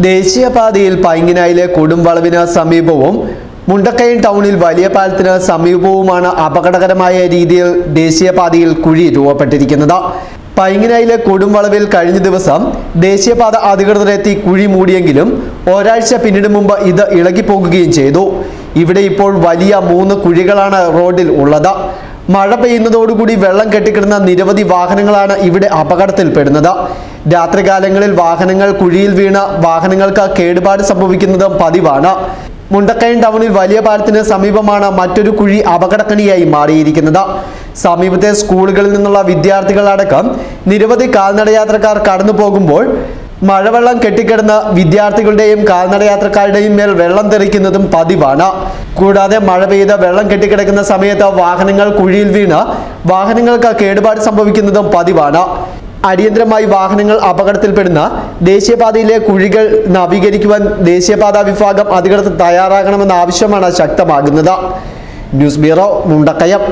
ദേശീയപാതയിൽ പൈങ്ങിനായിലെ കൊടുംവളവിന് സമീപവും മുണ്ടക്കയം ടൗണിൽ വലിയ പാലത്തിന് സമീപവുമാണ് അപകടകരമായ രീതിയിൽ ദേശീയപാതയിൽ കുഴി രൂപപ്പെട്ടിരിക്കുന്നത്. പൈങ്ങിനായിലെ കൊടുംവളവിൽ കഴിഞ്ഞ ദിവസം ദേശീയപാത അധികൃതരെത്തി കുഴി മൂടിയെങ്കിലും ഒരാഴ്ച പിന്നീട് മുമ്പ് ഇത് ഇളകിപ്പോകുകയും ചെയ്തു. ഇവിടെ ഇപ്പോൾ വലിയ മൂന്ന് കുഴികളാണ് റോഡിൽ ഉള്ളത്. മഴ പെയ്യുന്നതോടുകൂടി വെള്ളം കെട്ടിക്കിടന്ന നിരവധി വാഹനങ്ങളാണ് ഇവിടെ അപകടത്തിൽപ്പെടുന്നത്. രാത്രികാലങ്ങളിൽ വാഹനങ്ങൾ കുഴിയിൽ വീണ് വാഹനങ്ങൾക്ക് കേടുപാട് സംഭവിക്കുന്നതും പതിവാണ്. മുണ്ടക്കയം ടൗണിൽ വലിയ പാലത്തിന് സമീപമാണ് മറ്റൊരു കുഴി അപകടക്കണിയായി മാറിയിരിക്കുന്നത്. സമീപത്തെ സ്കൂളുകളിൽ നിന്നുള്ള വിദ്യാർത്ഥികളടക്കം നിരവധി കാൽനടയാത്രക്കാർ കടന്നു പോകുമ്പോൾ മഴവെള്ളം കെട്ടിക്കിടന്ന് വിദ്യാർത്ഥികളുടെയും കാൽനടയാത്രക്കാരുടെയും മേൽ വെള്ളം തെറിക്കുന്നതും പതിവാണ്. കൂടാതെ മഴ പെയ്ത് വെള്ളം കെട്ടിക്കിടക്കുന്ന സമയത്ത് വാഹനങ്ങൾ കുഴിയിൽ വീണ് വാഹനങ്ങൾക്ക് കേടുപാട് സംഭവിക്കുന്നതും പതിവാണ്. അടിയന്തരമായി വാഹനങ്ങൾ അപകടത്തിൽപ്പെടുന്ന ദേശീയപാതയിലെ കുഴികൾ നവീകരിക്കുവാൻ ദേശീയപാതാ വിഭാഗം അധികൃതർ തയ്യാറാകണമെന്ന ആവശ്യമാണ് ശക്തമാകുന്നത്. News bureau Mundakkayam.